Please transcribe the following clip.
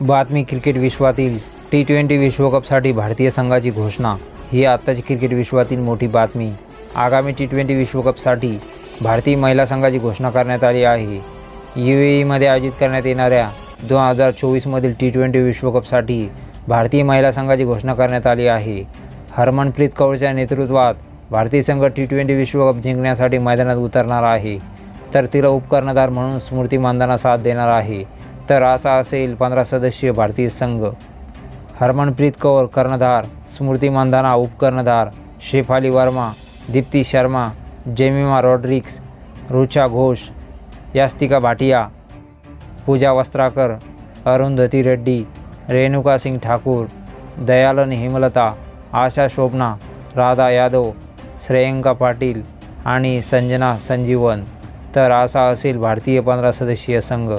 बातमी क्रिकेट विश्वातील T twenty विश्वकपसाठी भारतीय संघाची घोषणा. ही आत्ताची क्रिकेट विश्वातील मोठी बातमी. आगामी टी ट्वेंटी विश्वकपसाठी भारतीय महिला संघाची घोषणा करण्यात आली आहे. यू ए ईमध्ये आयोजित करण्यात येणाऱ्या दोन हजार चोवीसमधील टी ट्वेंटी विश्वकपसाठी भारतीय महिला संघाची घोषणा करण्यात आली आहे. हरमनप्रीत कौरच्या नेतृत्वात भारतीय संघ टी ट्वेंटी विश्वकप जिंकण्यासाठी मैदानात उतरणार आहे. तर तिला उपकर्णधार म्हणून स्मृती मानधना साथ देणार आहे. तर असा असेल पंधरा सदस्यीय भारतीय संघ. हरमनप्रीत कौर कर्णधार स्मृती मानधाना उपकर्णधार शेफाली वर्मा दीप्ती शर्मा जेमिमा रॉड्रिक्स रुचा घोष यास्तिका भाटिया पूजा वस्त्राकर अरुंधती रेड्डी रेणुका सिंग ठाकूर दयालन हेमलता आशा शोभना राधा यादव श्रेयंका पाटील आणि संजना संजीवन. तर असा असेल भारतीय पंधरा सदस्यीय संघ.